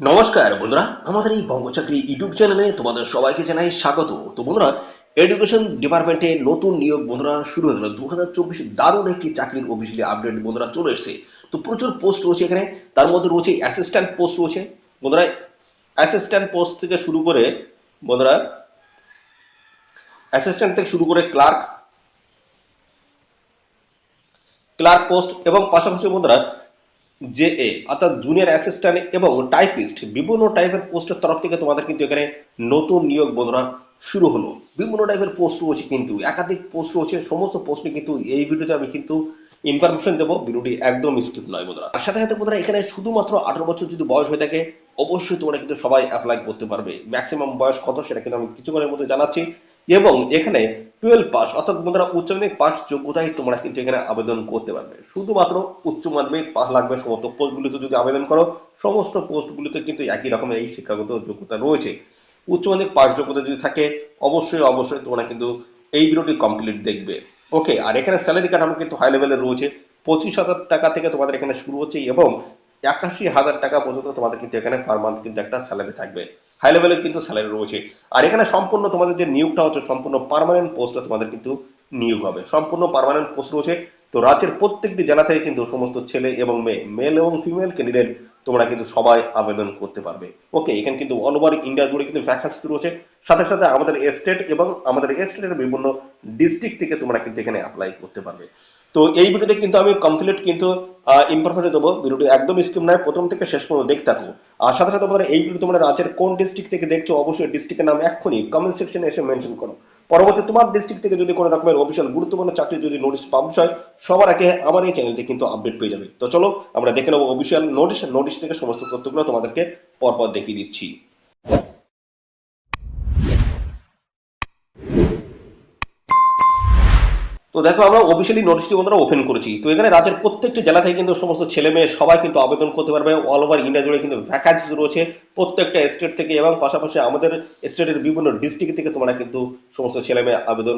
নমস্কার বন্ধুরা, আমাদের এই বঙ্গচাকরি ইউটিউব চ্যানেলে তোমাদের সবাইকে জানাই স্বাগত। তো বন্ধুরা এডুকেশন ডিপার্টমেন্টে নতুন নিয়োগ বন্ধুরা শুরু হয়ে গেল দু হাজার চব্বিশে দারুণ একটি চাকরির অফিসিয়ালি আপডেট বন্ধুরা চলে এসেছে। তো প্রচুর পোস্ট রয়েছে এখানে। তার মধ্যে রয়েছে অ্যাসিস্ট্যান্ট পোস্ট রয়েছে। বন্ধুরা অ্যাসিস্ট্যান্ট পোস্ট থেকে শুরু করে বন্ধুরা অ্যাসিস্ট্যান্ট থেকে শুরু করে ক্লার্ক ক্লার্ক পোস্ট এবং পাশাপাশি বন্ধুরা জে এ, অর্থাৎ জুনিয়র অ্যাসিস্ট্যান্ট এবং টাইপিস্ট বিভিন্ন টাইপের পোস্টের তরফ থেকে তোমাদের কিন্তু এখানে নতুন নিয়োগ বন্ধুরা শুরু হলো। বিভিন্ন টাইপের পোস্ট রয়েছে কিন্তু, একাধিক পোস্ট রয়েছে, সমস্ত পোস্টে কিন্তু এই ভিডিওতে আমি কিন্তু ইনফরমেশন দেবো। ভিডিওটি একদম স্কিপ নয় বন্ধুরা। আর সাথে সাথে বন্ধুরা, এখানে শুধুমাত্র আঠারো বছর যদি বয়স হয়ে থাকে, অবশ্যই তোমরা কিন্তু সবাই অ্যাপ্লাই করতে পারবে। ম্যাক্সিমাম বয়স কত সেটা কিন্তু আমি কিছুক্ষণের মধ্যে জানাচ্ছি। এবং এখানে টুয়েলভ পাস, অর্থাৎ বন্ধুরা উচ্চ মাধ্যমিক পাস যোগ্যতায় তোমরা কিন্তু এখানে আবেদন করতে পারবে। শুধুমাত্র উচ্চ মাধ্যমিক পাস লাগবে সমস্ত পোস্টগুলিতে যদি আবেদন করো, সমস্ত পোস্টগুলিতে কিন্তু একই রকমের এই শিক্ষাগত যোগ্যতা রয়েছে। উচ্চ মাধ্যমিক পাস যোগ্যতা যদি থাকে, অবশ্যই অবশ্যই তোমরা কিন্তু এই ভিডিওটি কমপ্লিট দেখবে। ওকে আর এখানে স্যালারি কাঠামো কিন্তু হাই লেভেলের রয়েছে। পঁচিশ হাজার টাকা থেকে তোমাদের এখানে শুরু হচ্ছে এবং একাশি হাজার টাকা পর্যন্ত তোমাদের কিন্তু এখানে পার মান্থ কিন্তু একটা স্যালারি থাকবে। হাই লেভেলের কিন্তু স্যালারি রয়েছে। আর এখানে সম্পূর্ণ তোমাদের যে নিয়োগটা হচ্ছে, সম্পূর্ণ পার্মানেন্ট পোস্টে তোমাদের কিন্তু নিয়োগ হবে। সম্পূর্ণ পার্মানেন্ট পোস্ট রয়েছে। তো রাজ্যের প্রত্যেকটি জেলা থেকে কিন্তু সমস্ত ছেলে এবং মেয়ে মেল এবং ফিমেল ক্যান্ডিডেট তোমরা কিন্তু সবাই আবেদন করতে পারবে। ওকে এখানে কিন্তু অল ওভার ইন্ডিয়া জুড়ে কিন্তু ভ্যাকান্সি রয়েছে। সাথে সাথে আমাদের স্টেট এবং আমাদের স্টেটের বিভিন্ন ডিস্ট্রিক্ট থেকে তোমরা কিন্তু এখানে অ্যাপ্লাই করতে পারবে। তো এই ভিডিওতে কিন্তু আমি কমপ্লিট কিন্তু ইনফরমেশন দেবো। ভিডিওটি একদম স্কিম নয়, প্রথম থেকে শেষ পর্যন্ত দেখতে থাকো। আর সাথে সাথে তোমরা এই ভিডিও তোমরা রাজ্যের কোন ডিস্ট্রিক্ট থেকে দেখছ, অবশ্যই ডিস্ট্রিক্টের নাম এক্ষুনি কমেন্ট সেকশনে এসে মেনশন করো। পরবর্তী তোমার ডিস্ট্রিক্ট থেকে যদি কোনো রকমের অফিসিয়াল গুরুত্বপূর্ণ চাকরি যদি নোটিশ পাবলিশ হয়, সবার আগে আমার এই চ্যানেলটি কিন্তু আপডেট পেয়ে যাবে। তো চলো, আমরা দেখে নেব অফিসিয়াল নোটিশ নোটিশ থেকে সমস্ত তথ্যগুলো তোমাদেরকে পরপর দেখিয়ে দিচ্ছি। তো দেখো, আমরা অফিসিয়ালি নোটিশটি বন্ধুরা ওপেন করেছি। তো এখানে রাজ্যের প্রত্যেকটি জেলা থেকে কিন্তু সমস্ত ছেলে মেয়ে সবাই কিন্তু আবেদন করতে পারবে। অল ওভার ইন্ডিয়া জুড়ে কিন্তু ভ্যাকান্সি রয়েছে প্রত্যেকটা স্টেট থেকে এবং পাশাপাশি আমাদের স্টেটের বিভিন্ন ডিস্ট্রিক্ট থেকে তোমরা কিন্তু সমস্ত ছেলে মেয়ে আবেদন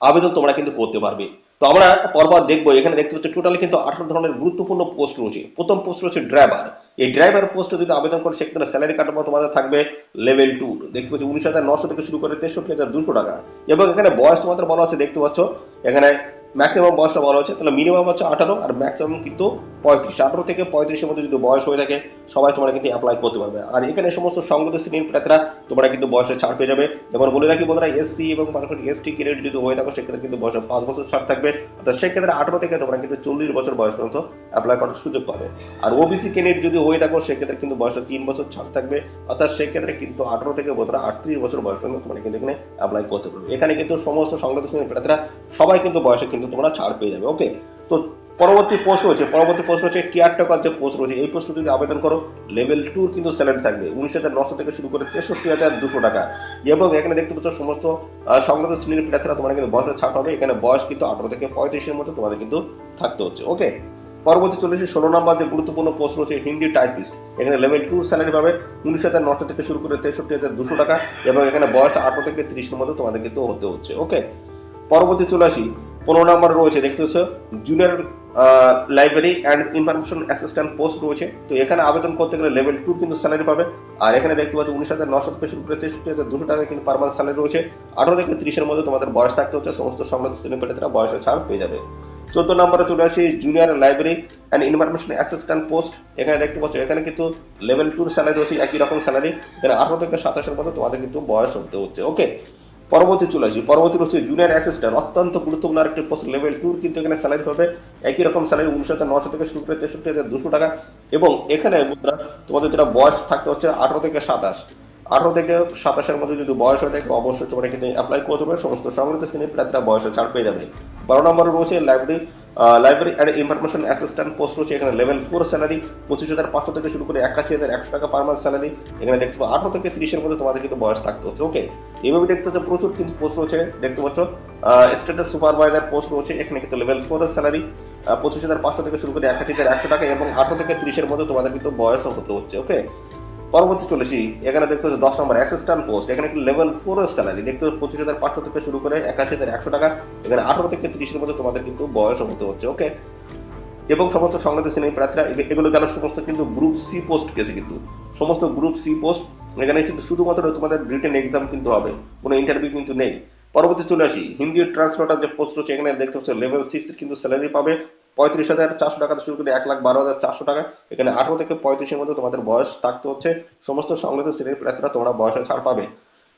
আবেদন তোমরা কিন্তু করতে পারবে। তো আমরা পরবার দেখব। এখানে দেখতে পাচ্ছি টোটালি কিন্তু আঠারো ধরনের গুরুত্বপূর্ণ পোস্ট রয়েছে। প্রথম পোস্ট রয়েছে ড্রাইভার এই ড্রাইভার পোস্টে যদি আবেদন করে সেখানে স্যালারি কাঠামো তোমাদের থাকবে লেভেল টু দেখতে পাচ্ছি উনিশ হাজার নশো থেকে শুরু করে তেষট্টি হাজার দুশো টাকা। এবং এখানে বয়স তোমাদের বলা হচ্ছে দেখতে পাচ্ছ, এখানে ম্যাক্সিমাম বয়সটা বলা হচ্ছে, তাহলে মিনিমাম হচ্ছে আঠারো আর ম্যাক্সিমাম কিন্তু পঁয়ত্রিশ। আঠারো থেকে পঁয়ত্রিশের মধ্যে যদি বয়স হয়ে থাকে, সবাই তোমরা কিন্তু অ্যাপ্লাই করতে পারবে। আর এখানে সমস্ত সংগত শ্রেণির প্রার্থীরা তোমরা কিন্তু বয়সে ছাড় পেয়ে যাবে। যেমন বলে রাখি বন্ধুরা এসসি এবং পাশাপাশি এসটি গ্রেড যদি হয়ে থাকো, সেক্ষেত্রে কিন্তু বয়সে পাঁচ বছর ছাড় থাকবে। অর্থাৎ সেক্ষেত্রে আঠারো থেকে তোমরা কিন্তু চল্লিশ বছর বয়স পর্যন্ত অ্যাপ্লাই করার সুযোগ পাবে। আর ওবিসি ক্যান্ডিডেট যদি হয়ে থাকো, সেক্ষেত্রে কিন্তু বয়সটা তিন বছর ছাড় থাকবে। অর্থাৎ সেক্ষেত্রে কিন্তু আঠারো থেকে বন্ধুরা আটত্রিশ বছর বয়স পর্যন্ত তোমরা কিন্তু এখানে অ্যাপ্লাই করতে পারবে। এখানে কিন্তু সমস্ত সংগত শ্রেণির প্রার্থীরা সবাই কিন্তু বয়সে কিন্তু তোমরা ছাড় পেয়ে যাবে ওকে তো পরবর্তী পোস্ট রয়েছে পরবর্তী পোস্ট রয়েছে কেয়ারটেকার যে পোস্ট রয়েছে, এই পোস্টে যদি আবেদন করো লেভেল টু কিন্তু স্যালারি থাকবে উনিশ হাজার নশো থেকে শুরু করে তেষট্টি হাজার দুশো টাকা। এবং এখানে দেখতে পাচ্ছ, সমস্ত সংগত শ্রেণির প্রার্থীরা তোমরা কিন্তু বয়সের ছাড় পাবে, এখানে বয়স কিন্তু আঠারো থেকে পঁয়ত্রিশের মধ্যে তোমাদের কিন্তু থাকতে হচ্ছে ওকে পরবর্তী চলে এসেছে, ষোলো নম্বর যে গুরুত্বপূর্ণ পোস্ট রয়েছে হিন্দি টাইপিস্ট এখানে লেভেল টু স্যালারি পাবে উনিশ হাজার নশো থেকে শুরু করে তেষট্টি হাজার দুশো টাকা, এবং এখানে বয়স আঠারো থেকে তিরিশের মধ্যে তোমাদের কিন্তু হতে হচ্ছে ওকে পরবর্তী চলে আসি পনেরো নম্বর রয়েছে, দেখতে পাচ্ছ? Junior library and information assistant post রয়েছে। তো এখানে আবেদন করতে গেলে লেভেল টু কিন্তু স্যালারি পাবে। আর এখানে দেখতে পাচ্ছ, উনিশ হাজার নশো থেকে শুরু তেষট্টি হাজার দুশো টাকা কিন্তু পার মান্থ স্যালারি রয়েছে। আঠারো থেকে ত্রিশের মধ্যে তোমাদের বয়স থাকতে হচ্ছে, সমস্ত সংবাদ শ্রেণি প্রার্থীরা বয়সের ছাড় পেয়ে যাবে। চোদ্দ নম্বরে চলে আসি junior library and information assistant post এখানে দেখতে পাচ্ছ, এখানে কিন্তু লেভেল টুর স্যালারি রয়েছে, একই রকম স্যালারি এখানে আঠারো থেকে সাতাশের মধ্যে তোমাদের কিন্তু বয়স হতে হচ্ছে। ওকে পরবর্তী চলে আসি। পরবর্তী বছর জুনিয়র অ্যাসিস্ট্যান্ট অত্যন্ত গুরুত্বপূর্ণ আরেকটি পোস্ট লেভেল টুর কিন্তু এখানে স্যালারি হবে। একই রকম স্যালারি উনিশ হাজার নশো থেকে শুরু করে তেষট্টি হাজার দুশো টাকা। এবং এখানে বন্ধুরা, তোমাদের যেটা বয়স থাকতে হচ্ছে আঠারো থেকে সাতাশ। আঠারো থেকে সাতাশের মধ্যে যদি বয়স হয়ে থাকে অবশ্যই তোমরা কিন্তু অ্যাপ্লাই করতে পারবে সমস্ত সংগঠিত শ্রেণির প্রার্থীরা বয়সে ছাড় পেয়ে যাবে। বারো নম্বর রয়েছে library library and information assistant post রয়েছে এখানে লেভেল ফোর স্যালারি পঁচিশ হাজার পাঁচশো থেকে শুরু করে একাশি হাজার একশো টাকা পার মান্থ স্যালারি এখানে দেখতে পাবো আঠারো থেকে তিরিশের মধ্যে তোমাদের কিন্তু বয়স থাকতে হচ্ছে ওকে এইভাবে দেখতে হচ্ছে প্রচুর কিন্তু পোস্ট রয়েছে, দেখতে পাচ্ছ স্টেটাস সুপারভাইজার পোস্ট রয়েছে, এখানে কিন্তু লেভেল ফোর স্যালারি পঁচিশ হাজার পাঁচশো থেকে শুরু করে একাশি হাজার একশো টাকা এবং আঠারো থেকে তিরিশের মধ্যে তোমাদের কিন্তু বয়স হতে হচ্ছে ওকে পরবর্তী চলে চলেছি, এখানে দেখতে পাচ্ছি দশ নম্বর অ্যাসিস্ট্যান্ট পোস্ট এখানে একটি লেভেল ফোর স্যালারি দেখতে পাচ্ছি পঁচিশ হাজার পাঁচশো থেকে শুরু করে একাশি হাজার একশো টাকা, এখানে আঠারো থেকে তিরিশের মধ্যে তোমাদের কিন্তু বয়স হতে হচ্ছে ওকে এবং সমস্ত সংক্রান্ত শ্রেণির প্রার্থীরা এগুলো গেল সমস্ত কিন্তু গ্রুপ সি পোস্ট গেছে কিন্তু। সমস্ত গ্রুপ সি পোস্ট এখানে কিন্তু শুধুমাত্র তোমাদের রিটেন এক্সাম কিন্তু হবে, কোনো ইন্টারভিউ কিন্তু নেই। পরবর্তী চলে আসি, হিন্দি ট্রান্সলেটার যে পোস্ট রয়েছে, এখানে দেখতে হচ্ছে লেভেল সিক্স কিন্তু স্যালারি পাবে পঁয়ত্রিশ হাজার চারশো টাকা শুরু করে এক লাখ বারো হাজার চারশো টাকা। এখানে আঠারো থেকে পঁয়ত্রিশের মধ্যে তোমাদের বয়স থাকতে হচ্ছে। সমস্ত সংক্রান্ত শ্রেণির প্রার্থীরা তোমরা বয়সের ছাড় পাবে।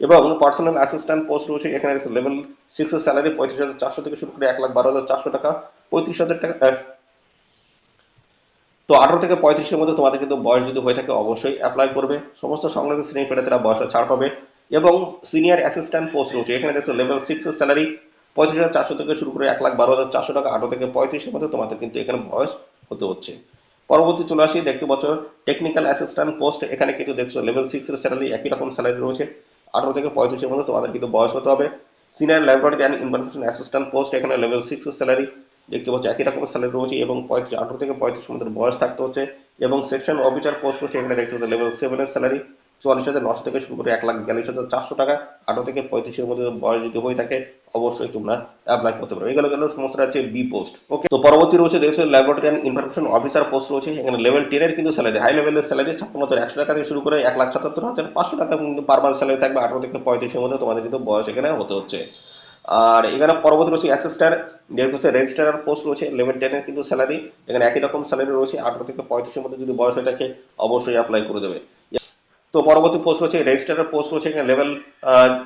এবং পার্সোনাল অ্যাসিস্ট্যান্ট পোস্ট রয়েছে। এখানে লেভেল সিক্স এর স্যালারি পঁয়ত্রিশ হাজার চারশো থেকে শুরু করে এক লাখ বারো হাজার চারশো টাকা। পঁয়ত্রিশ হাজার টাকা তো আঠারো থেকে পঁয়ত্রিশের মধ্যে তোমাদের কিন্তু বয়স যদি হয়ে থাকে অবশ্যই অ্যাপ্লাই করবে। সমস্ত সংক্রান্ত শ্রেণি প্রার্থীরা বয়সে ছাড় পাবে। এবং সিনিয়র অ্যাসিস্ট্যান্ট পোস্ট রয়েছে। এখানে দেখো লেভেল সিক্স এর স্যালারি পঁয়ত্রিশ হাজার চারশো থেকে শুরু করে এক লাখ বারো হাজার চারশো টাকা, আঠারো থেকে পঁয়ত্রিশের মধ্যে তোমাদের কিন্তু এখানে বয়স হতে হচ্ছে। পরবর্তী চলে আসি, দেখতে পাচ্ছ টেকনিক্যাল অ্যাসিস্ট্যান্ট পোস্ট এখানে কিন্তু দেখছ লেভেল সিক্সের স্যালারি একই রকম স্যালারি রয়েছে। আঠারো থেকে পঁয়ত্রিশের মধ্যে তোমাদের কিন্তু বয়স হতে হবে। Senior laboratory and information assistant post এখানে লেভেল সিক্সের স্যালারি দেখতে পাচ্ছ, একই রকম স্যালারি রয়েছে এবং পঁয়ত্রিশ, আঠারো থেকে পঁয়ত্রিশের মধ্যে বয়স থাকতে হচ্ছে। এবং সেকশন অফিসার পোস্ট রয়েছে, এখানে দেখতে পাচ্ছ লেভেল সেভেনের স্যালারি চুয়াল্লিশ হাজার নশো থেকে শুরু করে এক লাখ বিয়াল্লিশ হাজার চারশো টাকা, আঠারো থেকে পঁয়ত্রিশের মধ্যে বয়স যদি হয়ে থাকে অবশ্যই তোমরা অ্যাপ্লাই করতে পারো। এগুলো গেল সমস্ত আছে বি পোস্ট ওকে তো পরবর্তী রয়েছে দেখছ laboratory and information officer post রয়েছে। এখানে লেভেল টেনের কিন্তু স্যালারি হাই লেভেলের স্যালারি হাজার একশো টাকা থেকে শুরু করে এক লাখ সাতাত্তর হাজার পাঁচশো টাকা কিন্তু পার মান্থ স্যালারি থাকবে। আঠারো থেকে পঁয়ত্রিশের মধ্যে তোমাদের কিন্তু বয়স এখানে হতে হচ্ছে। আর এখানে পরবর্তী রয়েছে অ্যাসিস্ট্যান্ট যেহেতু হচ্ছে রেজিস্ট্রার পোস্ট রয়েছে লেভেল টেনের কিন্তু স্যালারি এখানে একই রকম স্যালারি রয়েছে। আঠারো থেকে পঁয়ত্রিশের মধ্যে যদি বয়স হয়ে থাকে, অবশ্যই অ্যাপ্লাই করে দেবে। তো পরবর্তী পোস্ট রয়েছে রেজিস্ট্রারের পোস্ট রয়েছে, এখানে লেভেল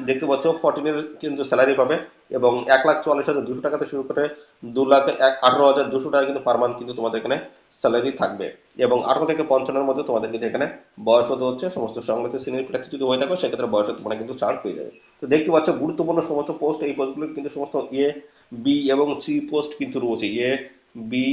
দেখতে পাচ্ছ ফোরটিনের কিন্তু স্যালারি পাবে এবং এক লাখ চুয়াল্লিশ হাজার দুশো টাকা থেকে শুরু করে দু লাখ আঠারো হাজার দুশো টাকা কিন্তু পার মান্থ কিন্তু তোমাদের এখানে স্যালারি থাকবে। এবং আঠারো থেকে পঞ্চান্নের মধ্যে তোমাদের কিন্তু এখানে বয়স হতে হচ্ছে, সমস্ত সংগঠিত শ্রেণির প্রার্থী যদি হয়ে থাকো, সেক্ষেত্রে বয়সে তোমরা কিন্তু ছাড় পেয়ে যাবে। তো দেখতে পাচ্ছ, গুরুত্বপূর্ণ সমস্ত পোস্ট এই পোস্টগুলো কিন্তু সমস্ত এ বি এবং সি পোস্ট কিন্তু রয়েছে। এ বি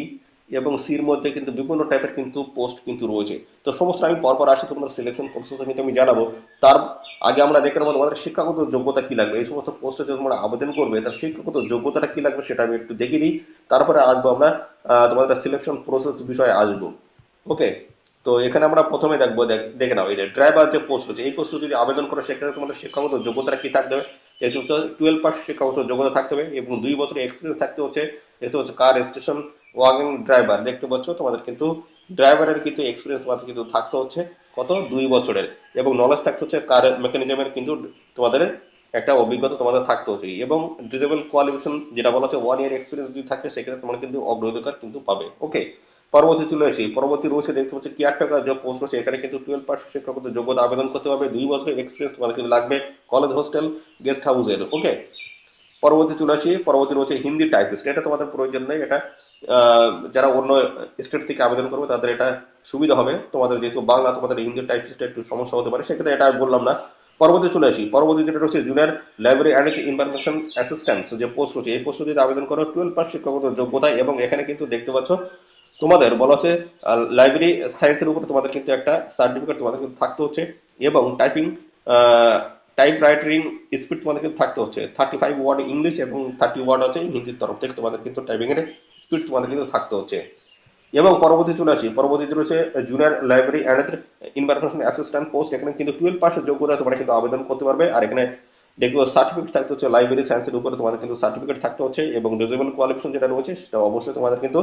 এবং সির মধ্যে কিন্তু বিভিন্ন টাইপের কিন্তু পোস্ট কিন্তু রয়েছে। তো সমস্ত আমি পরপর আসি তোমাদের সিলেকশন প্রসেস আমি জানাব। তার আগে আমরা দেখে নেব তোমাদের শিক্ষাগত যোগ্যতা কি লাগবে। এই সমস্ত পোস্টে যদি তোমরা আবেদন করবে, তার শিক্ষাগত যোগ্যতাটা কি লাগবে সেটা আমি একটু দেখিয়ে দিই। তারপরে আসব আমরা তোমাদের সিলেকশন প্রসেস বিষয়ে আসব। ওকে তো এখানে আমরা প্রথমে দেখব, দেখ- দেখে নাও, এই যে ড্রাইভার যে পোস্ট রয়েছে, এই পোস্টে যদি আবেদন করো, সেক্ষেত্রে তোমাদের শিক্ষাগত যোগ্যতাটা কি হবে? এতে হচ্ছে টুয়েলভ পাস শিক্ষাগত যোগ্যতা থাকতে হবে এবং দুই বছরের এক্সপিরিয়েন্স থাকতে হচ্ছে এতে হচ্ছে কার স্টেশন ওয়াগন ড্রাইভার দেখতে পাচ্ছ তোমাদের কিন্তু ড্রাইভারের কিন্তু এক্সপিরিয়েন্স তোমাদের কিন্তু থাকতে হচ্ছে কত? দুই বছরের। এবং নলেজ থাকতে হচ্ছে কার মেকানিজমের কিন্তু তোমাদের একটা অভিজ্ঞতা তোমাদের থাকতে হচ্ছে। এবং ডিজেবল কোয়ালিফিকেশন যেটা বলা হচ্ছে ওয়ান ইয়ার এক্সপিরিয়েন্স যদি থাকে, সেক্ষেত্রে তোমরা কিন্তু অগ্রাধিকার কিন্তু পাবে। ওকে পরবর্তী চলে আসি। পরবর্তী রয়েছে দেখতে পাচ্ছি কেয়ারটেকার যে পোস্ট রয়েছে। এখানে কিন্তু টুয়েলভ পার্সেন্ট শিক্ষকতা যোগ্যতা আবেদন করতে হবে। দুই বছরের এক্সপিরিয়েন্স তোমাদের কিন্তু লাগবে। কলেজ হোস্টেল গেস্ট হাউসের ওকে পরবর্তী চলে আসি পরবর্তী রয়েছে হিন্দি টাইপিস্ট এটা তোমাদের প্রয়োজন নেই, এটা যারা অন্য স্টেট থেকে আবেদন করবে, তাদের এটা সুবিধা হবে। তোমাদের যেহেতু বাংলা, তোমাদের হিন্দি টাইপিস্টে একটু সমস্যা হতে পারে, সেক্ষেত্রে এটা বললাম না। পরবর্তী চলে আসি পরবর্তী যেটা রয়েছে junior library and information assistant যে পোস্ট রয়েছে, এই পোস্টে যদি আবেদন করো টুয়েলভ পাস শিক্ষাগত যোগ্যতা এবং এখানে কিন্তু দেখতে পাচ্ছ, তোমাদের বলা হচ্ছে লাইব্রেরি সায়েন্সের উপর তোমাদের কিন্তু একটা সার্টিফিকেট তোমাদের কিন্তু থাকতে হচ্ছে এবং টাইপিং টাইপ রাইটিং স্পিড তোমাদের কিন্তু থাকতে হচ্ছে। থার্টি ফাইভ ওয়ার্ড ইংলিশ এবং থার্টি ওয়ার্ড হচ্ছে হিন্দির তরফ থেকে তোমাদের কিন্তু টাইপিং এর স্পিড তোমাদের কিন্তু থাকতে হচ্ছে। এবং পরবর্তী চলে আসি। পরবর্তীতে রয়েছে junior library and information assistant post এখানে কিন্তু টুয়েলভ পাসের যোগ্যতা তোমরা কিন্তু আবেদন করতে পারবে। আর এখানে দেখব সার্টিফিকেট থাকতে হচ্ছে লাইব্রেরি সায়েন্সের উপরে তোমাদের কিন্তু সার্টিফিকেট থাকতে হচ্ছে এবং ডিজেবল কোয়ালিফিকেশন যেটা রয়েছে সেটা অবশ্যই তোমাদের কিন্তু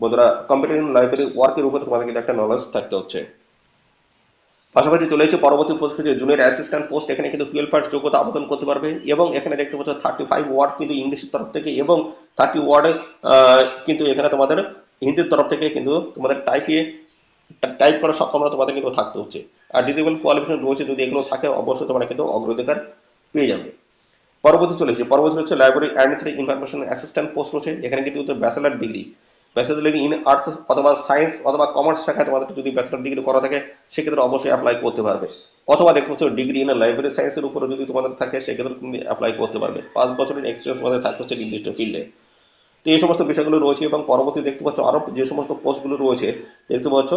বন্ধুরা কম্পিউটার লাইব্রেরি ওয়ার্কের উপরে তোমাদের কিন্তু একটা নলেজ থাকতে হচ্ছে। পাশাপাশি চলে এসেছে পরবর্তী পোস্ট যে জুনিয়র অ্যাসিস্ট্যান্ট পোস্ট এখানে কিন্তু টুয়েলভ পার্স যোগ্যতা আবেদন করতে পারবে এবং এখানে দেখতে পাচ্ছ থার্টি ফাইভ ওয়ার্ড কিন্তু ইংলিশের তরফ থেকে এবং থার্টি ওয়ার্ডে কিন্তু এখানে তোমাদের হিন্দির তরফ থেকে কিন্তু তোমাদের টাইপে টাইপ করার সক্ষমতা তোমাদের কিন্তু থাকতে হচ্ছে। আর ডিজেবল কোয়ালিফিকেশন রয়েছে, যদি এগুলো থাকে, অবশ্যই তোমরা কিন্তু অগ্রাধিকার পেয়ে যাবে। পরবর্তী চলে এসেছে, পরবর্তী হচ্ছে library administrative information assistant post রয়েছে, এখানে কিন্তু bachelor degree bachelor degree in arts অথবা সায়েন্স অথবা কমার্স শাখায় তোমাদের যদি ব্যাচেলার ডিগ্রি করা থাকে, সেক্ষেত্রে অবশ্যই অ্যাপ্লাই করতে পারবে। অথবা দেখতে ডিগ্রি ইন লাইব্রেরি সায়েন্সের উপরে যদি তোমাদের থাকে, সেক্ষেত্রে তুমি অ্যাপ্লাই করতে পারবে। পাঁচ বছরের এক্সপিরিয়েন্স তোমাদের থাকতে হচ্ছে নির্দিষ্ট ফিল্ডে তো এই সমস্ত বিষয়গুলো রয়েছে এবং পরবর্তী দেখতে পাচ্ছ আরও যে সমস্ত পোস্টগুলো রয়েছে, দেখতে পাচ্ছ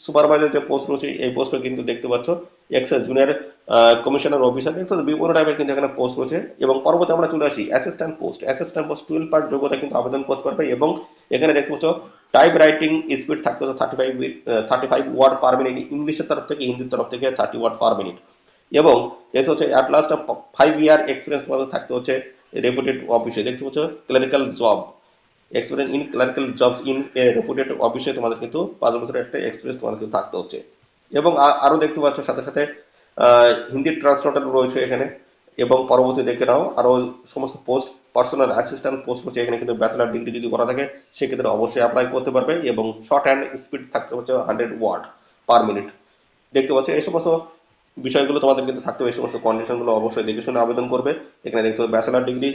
সুপারভাইজার যে পোস্ট রয়েছে এই পোস্টে কিন্তু দেখতে পাচ্ছ এক্সেস জুনিয়র কমিশনার অফিসার দেখতে বিভিন্ন টাইপের কিন্তু এখানে পোস্ট রয়েছে এবং পরবর্তী আমরা চলে আসি assistant post assistant post twelve part যোগ্যতা কিন্তু আবেদন করতে পারবে এবং এখানে দেখতে পাচ্ছ টাইপ রাইটিং স্পিড থাকতে হচ্ছে thirty five thirty five word per minute ইংলিশের তরফ থেকে, হিন্দির তরফ থেকে থার্টি ওয়ার্ড পার মিনিট এবং দেখতে হচ্ছে at last five year experience থাকতে হচ্ছে রেপুটেড অফিসে দেখতে পাচ্ছ clinical job experience in clerical job in reputed অফিসে তোমাদের কিন্তু পাঁচ বছরের একটা এক্সপিরিয়েন্স তোমাদের কিন্তু থাকতে হচ্ছে। এবং আ- আরও দেখতে পাচ্ছ সাথে সাথে হিন্দি ট্রান্সলেটর রয়েছে এখানে। এবং পরবর্তী দেখে নাও আরও সমস্ত পোস্ট পার্সোনাল অ্যাসিস্ট্যান্ট পোস্ট হচ্ছে এখানে কিন্তু ব্যাচেলার ডিগ্রি যদি করা থাকে, সেক্ষেত্রে অবশ্যই অ্যাপ্লাই করতে পারবে এবং শর্ট হ্যান্ড স্পিড থাকতে হচ্ছে হান্ড্রেড ওয়ার্ড পার মিনিট দেখতে পাচ্ছ, এই সমস্ত বিষয়গুলো তোমাদের কিন্তু থাকতে হবে, এই সমস্ত কন্ডিশনগুলো অবশ্যই দেখে শুনে আবেদন করবে। এখানে দেখতে হবে ব্যাচেলার ডিগ্রি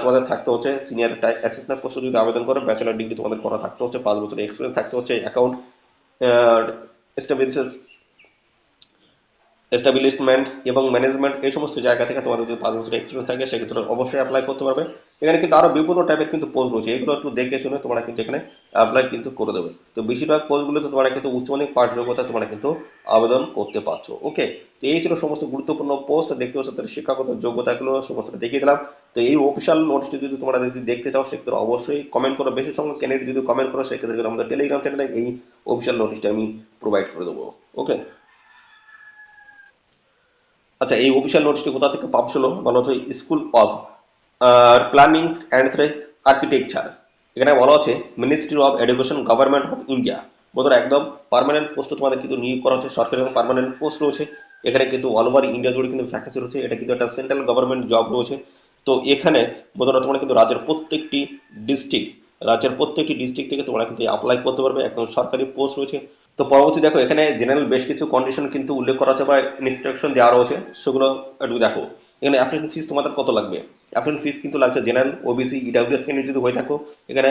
তোমাদের থাকতে হচ্ছে সিনিয়র অ্যাসিস্ট্যান্ট পোস্টে যদি আবেদন করো ব্যাচেলার ডিগ্রি তোমাদের করা থাকতে হচ্ছে, পাঁচ বছরের এক্সপিরিয়েন্স থাকতে হচ্ছে অ্যাকাউন্ট এস্টাবলিশ এস্টাবলিশমেন্ট এবং ম্যানেজমেন্ট এই সমস্ত জায়গা থেকে তোমাদের যদি পাঁচ বছরের এক্সপিরিয়েন্স থাকে, সেক্ষেত্রে অবশ্যই অ্যাপ্লাই করতে পারবে। এখানে কিন্তু আরও বিভিন্ন টাইপের কিন্তু পোস্ট রয়েছে। এগুলো একটু দেখে শুনে তোমরা কিন্তু এখানে অ্যাপ্লাই কিন্তু করে দেবে। তো বেশিরভাগ পোস্টগুলোতে তোমরা কিন্তু উচ্চমানের পাঠ যোগ্যতা তোমরা কিন্তু আবেদন করতে পারছ ওকে তো এই ছিল সমস্ত গুরুত্বপূর্ণ পোস্ট দেখতে পাচ্ছ তাদের শিক্ষাগত যোগ্যতাগুলো সমস্তটা দেখিয়ে দিলাম। তো এই অফিসিয়াল নোটটি যদি তোমরা যদি দেখতে চাও, সেক্ষেত্রে অবশ্যই কমেন্ট করো। বেশি সংখ্যক ক্যান্ডিডেট যদি কমেন্ট করো, সেক্ষেত্রে আমাদের টেলিগ্রাম চ্যানেলে এই অফিসিয়াল নোটিশটা আমি প্রোভাইড করে দেবো ওকে আচ্ছা এই অফিসিয়াল নোটিশটি কোথা থেকে পাবলিশ হলো বলা হচ্ছে school of planning and architecture এখানে বলা হচ্ছে ministry of education government of India বন্ধুরা, একদম পার্মানেন্ট পোস্ট তোমাদের কিন্তু নিয়োগ করা হচ্ছে, সরকারি এবং পার্মানেন্ট পোস্ট রয়েছে। এখানে কিন্তু অল ওভার ইন্ডিয়া জুড়ে কিন্তু ভ্যাকেন্সি রয়েছে। এটা কিন্তু একটা সেন্ট্রাল গভর্নমেন্ট জব রয়েছে। তো এখানে বন্ধুরা, তোমরা কিন্তু রাজ্যের প্রত্যেকটি ডিস্ট্রিক্ট রাজ্যের প্রত্যেকটি ডিস্ট্রিক্ট থেকে তোমরা কিন্তু অ্যাপ্লাই করতে পারবে। একদম সরকারি পোস্ট রয়েছে। তো পরবর্তী দেখো, এখানে জেনারেল বেশ কিছু কন্ডিশন কিন্তু উল্লেখ করা আছে বা ইনস্ট্রাকশন দেওয়া রয়েছে, সেগুলো একটু দেখো। এখানে অ্যাপ্লিকেশন ফিস তোমাদের কত লাগবে? অ্যাপ্লিকেশন ফিস কিন্তু লাগছে জেনারেল ওবিসি ইডাব্লিউএস ক্যান্ডিডেট যদি হয়ে থাকো, এখানে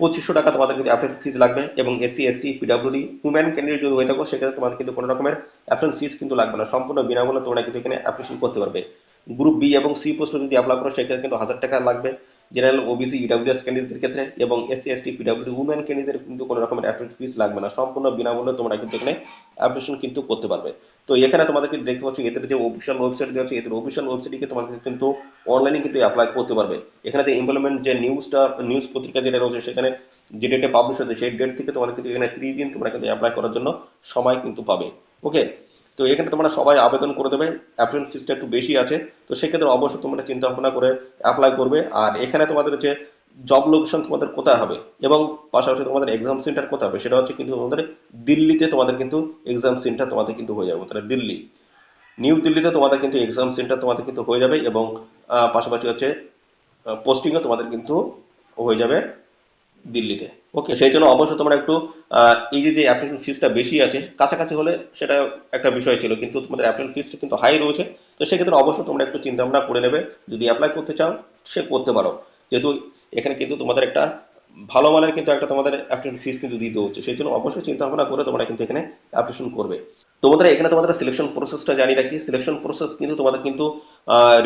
পঁচিশশো টাকা তোমাদের কিন্তু অ্যাপ্লিকেশন ফিস লাগবে এবং SC ST PWD woman candidate যদি হয়ে থাকো, সেক্ষেত্রে তোমার কিন্তু কোনো রকমের অ্যাপ্লিকেশন ফিস কিন্তু লাগবে না। সম্পূর্ণ বিনামূল্যে তোমরা কিন্তু এখানে অ্যাপ্লিকেশন করতে পারবে। গ্রুপ বি এবং সি পোস্টে যদি অ্যাপ্লাই করো, সেক্ষেত্রে কিন্তু হাজার টাকা লাগবে। জেনারেল ওবিসি ইডাব্লিউএস ক্যান্ডিডেটের ক্ষেত্রে এবং SC ST PWD woman candidate কিন্তু কোনো রকমের অ্যাপ্লিকেশন ফিস লাগবে না। সম্পূর্ণ বিনামূল্যে তোমরা কিন্তু এখানে অ্যাপ্লিকেশন কিন্তু করতে পারবে। তো এখানে তোমাদের কিন্তু দেখতে পাচ্ছ, এদের যে অফিসিয়াল ওয়েবসাইট আছে, এদের অফিসিয়াল ওয়েবসাইটে তোমাদের কিন্তু অনলাইনে কিন্তু অ্যাপ্লাই করতে পারবে। এখানে যে এমপ্লয়মেন্ট যে নিউজটা নিউজ পত্রিকা যেটা রয়েছে, সেখানে যে ডেটে পাবলিশ হয়েছে, সেই ডেট থেকে তোমাদের কিন্তু এখানে ত্রিশ দিন তোমরা কিন্তু অ্যাপ্লাই করার জন্য সময় কিন্তু পাবে। ওকে তো এখানে তোমরা সবাই আবেদন করে দেবে অ্যাপ্লিকেশন ফিসটা একটু বেশি আছে, তো সেক্ষেত্রে অবশ্যই তোমরা চিন্তা ভাবনা করে অ্যাপ্লাই করবে। আর এখানে তোমাদের যে জব লোকেশন তোমাদের কোথায় হবে এবং পাশাপাশি তোমাদের এক্সাম সেন্টার কোথায় হবে, সেটা হচ্ছে কিন্তু তোমাদের দিল্লিতে তোমাদের কিন্তু এক্সাম সেন্টার তোমাদের কিন্তু হয়ে যাবে, তাহলে দিল্লি। নিউ দিল্লিতে তোমাদের কিন্তু এক্সাম সেন্টার তোমাদের কিন্তু হয়ে যাবে এবং পাশাপাশি হচ্ছে পোস্টিংও তোমাদের কিন্তু হয়ে যাবে। দিল্লিতে। ওকে সেই জন্য অবশ্যই তোমরা একটু এই যে যে অ্যাপ্লিকেশন ফিসটা বেশি আছে, কাছাকাছি হলে সেটা একটা বিষয় ছিল, কিন্তু তোমাদের অ্যাপ্লিকেশন ফিসটা কিন্তু হাই রয়েছে। তো সেক্ষেত্রে অবশ্যই তোমরা একটু চিন্তা ভাবনা করে নেবে, যদি অ্যাপ্লাই করতে চাও, সে করতে পারো। যেহেতু এখানে কিন্তু তোমাদের একটা ভালো মানের কিন্তু একটা তোমাদের অ্যাপ্লিকেশন ফিস কিন্তু দিতে হচ্ছে, সেই জন্য অবশ্যই চিন্তা ভাবনা করে তোমরা কিন্তু এখানে অ্যাপ্লিকেশন করবে। তো বন্ধুরা এখানে তোমাদের সিলেকশন প্রসেসটা জানিয়ে রাখি সিলেকশন প্রসেস কিন্তু তোমাদের কিন্তু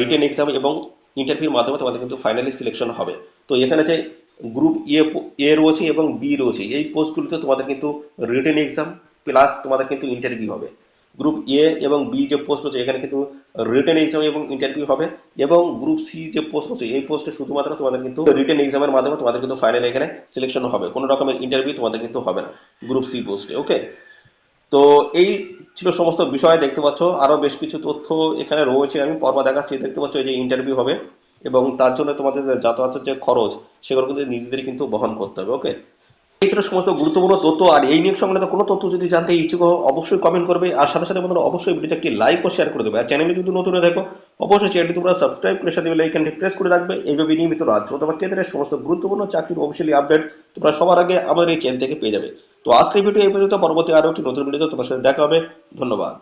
রিটেন এক্সাম এবং ইন্টারভিউর মাধ্যমে তোমাদের কিন্তু ফাইনালি সিলেকশন হবে। তো এখানে যে গ্রুপ এ এ রয়েছে এবং বি রয়েছে। এই পোস্টগুলিতে তোমাদের কিন্তু রিটেন এক্সাম প্লাস তোমাদের কিন্তু ইন্টারভিউ হবে। গ্রুপ এ এবং বি যে পোস্ট রয়েছে, এখানে কিন্তু রিটেন এক্সাম এবং ইন্টারভিউ হবে এবং গ্রুপ সি যে পোস্ট রয়েছে, এই পোস্টে শুধুমাত্র তোমাদের কিন্তু রিটেন এক্সামের মাধ্যমে তোমাদের কিন্তু ফাইনাল এখানে সিলেকশন হবে। কোনো রকমের ইন্টারভিউ তোমাদের কিন্তু হবে না গ্রুপ সি পোস্টে ওকে তো এই ছিল সমস্ত বিষয় দেখতে পাচ্ছ। আরও বেশ কিছু তথ্য এখানে রয়েছে, আমি পর্ব দেখাচ্ছি। দেখতে পাচ্ছ যে ইন্টারভিউ হবে। এবং তার জন্য তোমাদের যাতায়াতের যে খরচ, সেগুলো কিন্তু নিজেদেরই কিন্তু বহন করতে হবে ওকে এই ছিল সমস্ত গুরুত্বপূর্ণ তথ্য, আর এই নিয়োগ সংক্রান্ত কোনো তথ্য যদি জানতে ইচ্ছুক, অবশ্যই কমেন্ট করবে। আর সাথে সাথে বন্ধুরা, অবশ্যই ভিডিওতে একটি লাইক ও শেয়ার করে দেবে। আর চ্যানেলে যদি নতুন থাকো, অবশ্যই চ্যানেলটি তোমরা সাবস্ক্রাইব করে সাথে লাইকনটি প্রেস করে রাখবে। এইভাবে নিয়মিত রাজ্য অথবা কেন্দ্রের সমস্ত গুরুত্বপূর্ণ চাকরির অফিসিয়ালি আপডেট তোমরা সবার আগে আমাদের এই চ্যানেল থেকে পেয়ে যাবে। তো আজকের ভিডিও এই পর্যন্ত, পরবর্তী আরও একটি নতুন ভিডিওতে তোমার সাথে দেখা হবে। ধন্যবাদ।